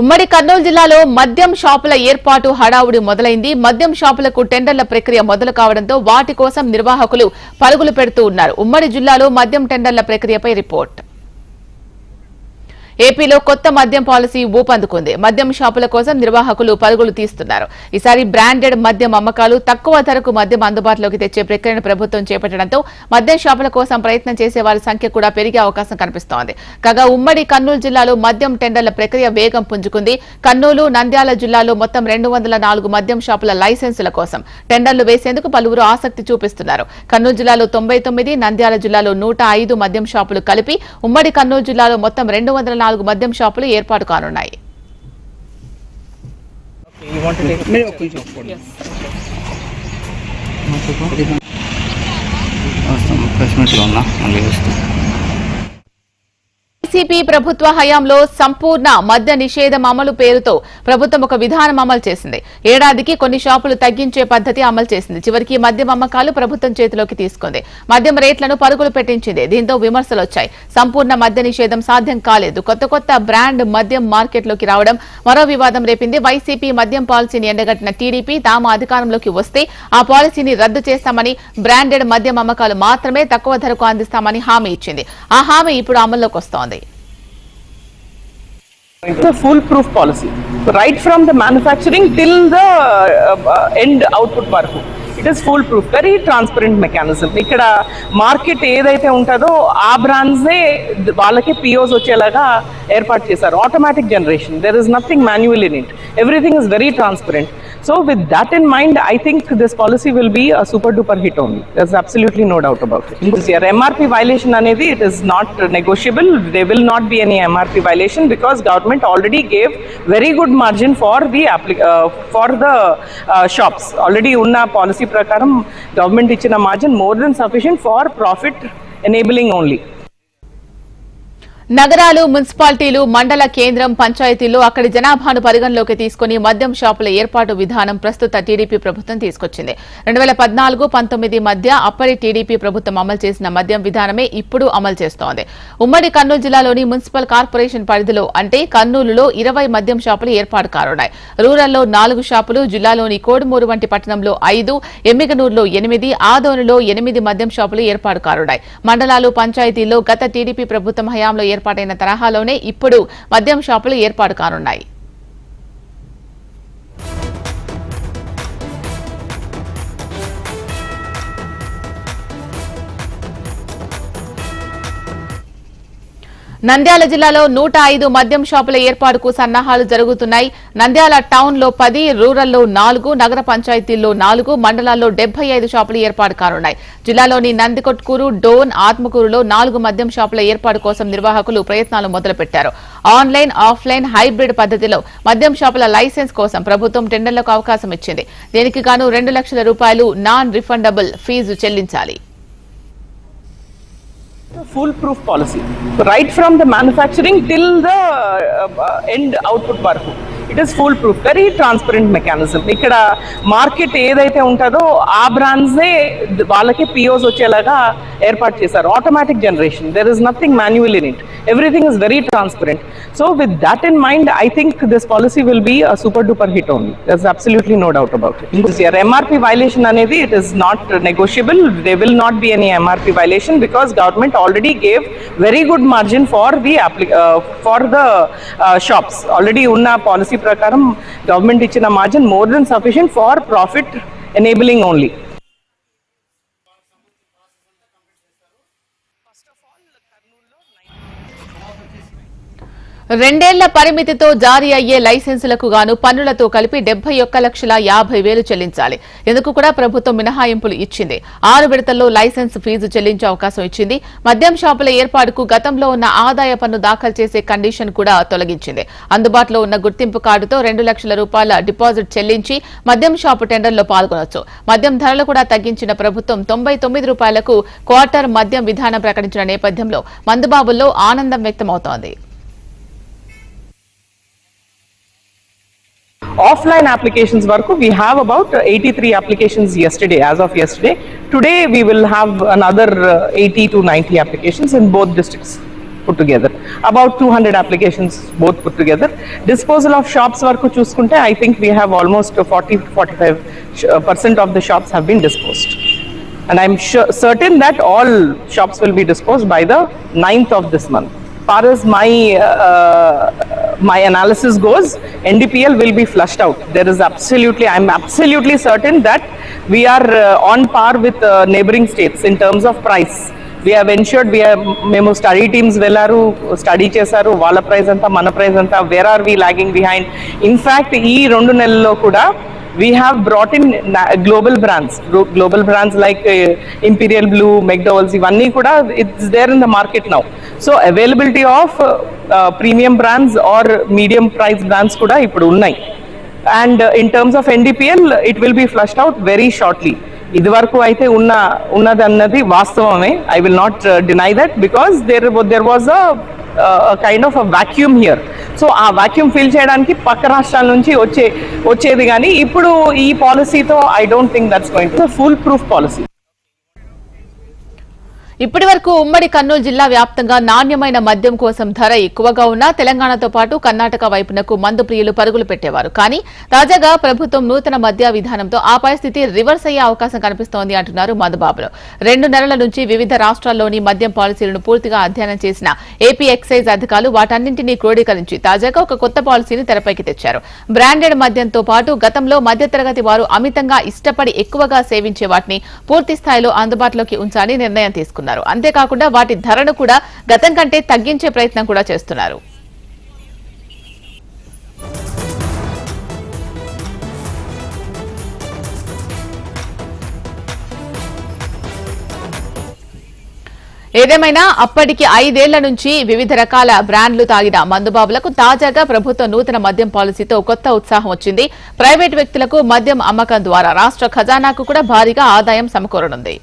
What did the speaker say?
ఉమ్మడి కర్నూలు జిల్లాలో మద్యం షాపుల ఏర్పాటు హడావుడి మొదలైంది. మద్యం షాపులకు టెండర్ల ప్రక్రియ మొదలు కావడంతో వాటి కోసం నిర్వాహకులు పరుగులు పెడుతూ ఉన్నారు. ఉమ్మడి జిల్లాలో మద్యం టెండర్ల ప్రక్రియపై రిపోర్ట్. ఏపీలో కొత్త మద్యం పాలసీ ఊపందుకుంది. మద్యం షాపుల కోసం నిర్వాహకులు పరుగులు తీస్తున్నారు. ఈసారి బ్రాండెడ్ మద్యం అమ్మకాలు తక్కువ ధరకు మద్యం అందుబాటులోకి తెచ్చే ప్రక్రియను ప్రభుత్వం చేపట్టడంతో మద్యం షాపుల కోసం ప్రయత్నం చేసే వారి సంఖ్య కూడా పెరిగే అవకాశం కనిపిస్తోంది. కాగా ఉమ్మడి కర్నూలు జిల్లాలో మద్యం టెండర్ల ప్రక్రియ వేగం పుంజుకుంది. కర్నూలు నంద్యాల జిల్లాలో మొత్తం రెండు వందల నాలుగు మద్యం షాపుల లైసెన్సుల కోసం టెండర్లు వేసేందుకు పలువురు ఆసక్తి చూపిస్తున్నారు. కర్నూలు జిల్లాలో తొంభై తొమ్మిది నంద్యాల జిల్లాలో నూట ఐదు మద్యం షాపులు కలిపి ఉమ్మడి కర్నూలు జిల్లాలో మొత్తం రెండు వందల నాలుగు మద్యం షాపులు ఏర్పాటు కానున్నాయి. ప్రెస్ మీట్లో ఉన్నా మళ్ళీ వైసీపీ ప్రభుత్వ హయాంలో సంపూర్ణ మద్య నిషేధం అమలు పేరుతో ప్రభుత్వం ఒక విధానం అమలు చేసింది. ఏడాదికి కొన్ని షాపులు తగ్గించే పద్ధతి అమలు చేసింది. చివరికి మద్యం అమ్మకాలు ప్రభుత్వం చేతిలోకి తీసుకుంది. మద్యం రేట్లను పరుగులు పెట్టించింది. దీంతో విమర్శలు వచ్చాయి. సంపూర్ణ మద్య నిషేధం సాధ్యం కాలేదు. కొత్త కొత్త బ్రాండ్ మద్యం మార్కెట్లోకి రావడం మరో వివాదం రేపింది. వైసీపీ మద్యం పాలసీని ఎండగట్టిన టీడీపీ తాము అధికారంలోకి వస్తే ఆ పాలసీని రద్దు చేస్తామని బ్రాండెడ్ మద్యం అమ్మకాలు మాత్రమే తక్కువ ధరకు అందిస్తామని హామీ ఇచ్చింది. ఆ హామీ ఇప్పుడు అమల్లోకి వస్తోంది. It's a foolproof policy, right from the manufacturing till the uh, uh, end output వరకు. It is foolproof very transparent mechanism ఇక్కడ మార్కెట్ ఏదైతే ఉంటుందో ఆ బ్రాండ్సే వాళ్ళకి పిఓస్ వచ్చేలాగా ఏర్పాటు చేశారు. Automatic generation there is nothing manual in it everything is very transparent so with that in mind I think this policy will be a super duper hit only there's absolutely no doubt about it here MRP violation అనేది it is not negotiable they will not be any MRP violation because government already gave very good margin for the apply for the shops already ఉన్న policy ప్రకారం government ఇచ్చిన margin more than sufficient for profit enabling only నగరాలు మున్సిపాలిటీలు మండల కేంద్రం పంచాయతీల్లో అక్కడి జనాభాను పరిగణలోకి తీసుకుని మద్యం షాపుల ఏర్పాటు విధానం ప్రస్తుత టీడీపీ ప్రభుత్వం తీసుకొచ్చింది. రెండు వేల పద్నాలుగు పంతొమ్మిది మధ్య అప్పటి టీడీపీ ప్రభుత్వం అమలు చేసిన మద్యం విధానమే ఇప్పుడు అమలు చేస్తోంది. ఉమ్మడి కర్నూలు జిల్లాలోని మున్సిపల్ కార్పొరేషన్ పరిధిలో అంటే కర్నూలులో ఇరవై మద్యం షాపులు ఏర్పాటు కానున్నాయి రూరల్లో నాలుగు షాపులు జిల్లాలోని కోడుమూరు వంటి పట్టణంలో ఐదు ఎమ్మిగనూరులో ఎనిమిది ఆదోనులో ఎనిమిది మద్యం షాపులు ఏర్పాటు కానున్నాయి మండలాలు పంచాయతీల్లో గత టీడీపీ ప్రభుత్వం హయాంలో ఏర్పాటైన తరహాలోనే ఇప్పుడు మద్యం షాపులు ఏర్పాటు కానున్నాయి. నంద్యాల జిల్లాలో నూట ఐదు మద్యం షాపుల ఏర్పాటుకు సన్నాహాలు జరుగుతున్నాయి. నంద్యాల టౌన్లో పది రూరల్లో నాలుగు నగర పంచాయతీల్లో నాలుగు మండలాల్లో డెబ్బై ఐదు షాపులు ఏర్పాటు కానున్నాయి. జిల్లాలోని నందికొట్కూరు డోన్ ఆత్మకూరులో నాలుగు మద్యం షాపుల ఏర్పాటు కోసం నిర్వాహకులు ప్రయత్నాలు మొదలుపెట్టారు. ఆన్లైన్ ఆఫ్లైన్ హైబ్రిడ్ పద్ధతిలో మద్యం షాపుల లైసెన్స్ కోసం ప్రభుత్వం టెండర్లకు అవకాశం ఇచ్చింది. దీనికి గాను రెండు లక్షల రూపాయలు నాన్ రిఫండబుల్ ఫీజు చెల్లించాలి. a foolproof policy. Right from the manufacturing till the uh, uh end output parku it is foolproof very transparent mechanism ఇక్కడ మార్కెట్ ఏదైతే ఉంటుందో ఆ బ్రాండ్సే వాళ్ళకి పిఓస్ వచ్చేలాగా ఏర్పాటు చేశారు. Automatic generation there is nothing manual in it everything is very transparent so with that in mind I think this policy will be a super duper hit only there's absolutely no doubt about it year violation అనేది it is not negotiable they will not be any MRP violation because government already gave very good margin for the అప్లి for the shops already ఉన్న policy ప్రకారం government ఇచ్చిన margin more than sufficient for profit enabling only రెండేళ్ళ పరిమితితో జారీ అయ్యే లైసెన్సులకు గాను పన్నులతో కలిపి డెబ్బై ఒక్క లక్షల యాభై వేలు చెల్లించాలి. ఇందుకు కూడా ప్రభుత్వం మినహాయింపులు ఇచ్చింది. ఆరు విడతల్లో లైసెన్స్ ఫీజు చెల్లించే అవకాశం ఇచ్చింది. మద్యం షాపుల ఏర్పాటుకు గతంలో ఉన్న ఆదాయ పన్ను దాఖలు చేసే కండిషన్ కూడా తొలగించింది. అందుబాటులో ఉన్న గుర్తింపు కార్డుతో రెండు లక్షల రూపాయల డిపాజిట్ చెల్లించి మద్యం షాపు టెండర్లో పాల్గొనవచ్చు మద్యం ధరలు కూడా తగ్గించిన ప్రభుత్వం తొంభై తొమ్మిది రూపాయలకు క్వార్టర్ మద్యం విధానం ప్రకటించిన నేపథ్యంలో మందుబాబుల్లో ఆనందం వ్యక్తమవుతోంది. offline applications work. We have about 83 applications yesterday as of yesterday. Today we will have another uh, 80 to 90 applications in both districts put together. About 200 applications both put together. Disposal of shops work i think we have almost 40 45 uh, percent of the shops have been disposed. And i'm sure, certain that all shops will be disposed by the 9th of this month. Far as my uh, my analysis goes, NDPL will be flushed out. There is absolutely, I'm absolutely certain that we are uh, on par with uh, neighboring states in terms of price. We have ensured we have మేము study teams వెళ్ళారు study చేశారు వాళ్ళ price అంతా మన price అంతా where are we lagging behind in fact ఈ రెండు నెలల్లో కూడా we have brought in na- global brands Glo- global brands like uh, imperial blue mcdowell's ఇవన్నీ కూడా it's there in the market now so availability of uh, uh, premium brands or medium price brands కూడా ఇప్పుడు ఉన్నాయి and in terms of NDPL it will be flushed out very shortly ఇది వరకు అయితే ఉన్న ఉన్నది అన్నది వాస్తవమే I will not deny that because there there was a kind of a vacuum here so a vacuum fill చేయడానికి పక్క రాష్ట్రాల నుంచి వచ్చే వచ్చేది కానీ ఇప్పుడు ఈ పాలసీతో I don't think that's going full proof policy ఇప్పటి వరకు ఉమ్మడి కర్నూలు జిల్లా వ్యాప్తంగా నాణ్యమైన మద్యం కోసం ధర ఎక్కువగా ఉన్నా తెలంగాణతో పాటు కర్ణాటక వైపునకు మందు ప్రియులు పరుగులు పెట్టేవారు. కానీ తాజాగా ప్రభుత్వం నూతన మద్య విధానంతో ఆ పరిస్థితి రివర్స్ అయ్యే అవకాశం కనిపిస్తోంది అంటున్నారు మధుబాబులు రెండు నెలల నుంచి వివిధ రాష్ట్రాల్లోని మద్యం పాలసీలను పూర్తిగా అధ్యయనం చేసిన ఏపీ ఎక్సైజ్ అధికారులు వాటన్నింటినీ క్రోడీకరించి తాజాగా ఒక కొత్త పాలసీని తెరపైకి తెచ్చారు. బ్రాండెడ్ మద్యంతో పాటు గతంలో మధ్యతరగతి వారు అమితంగా ఇష్టపడి ఎక్కువగా సేవించే వాటిని పూర్తి స్థాయిలో అందుబాటులోకి ఉంచాలని నిర్ణయం తీసుకున్నారు. అంతేకాకుండా వాటి ధరను కూడా గతం కంటే తగ్గించే ప్రయత్నం కూడా చేస్తున్నారు. ఏదేమైనా అప్పటికి ఐదేళ్ళ నుంచి వివిధ రకాల బ్రాండ్లు తాగిన మందుబాబులకు తాజాగా ప్రభుత్వ నూతన మద్యం పాలసీతో కొత్త ఉత్సాహం వచ్చింది. ప్రైవేట్ వ్యక్తులకు మద్యం అమ్మకం ద్వారా రాష్ట్ర ఖజానాకు కూడా భారీగా ఆదాయం సమకూరనుంది.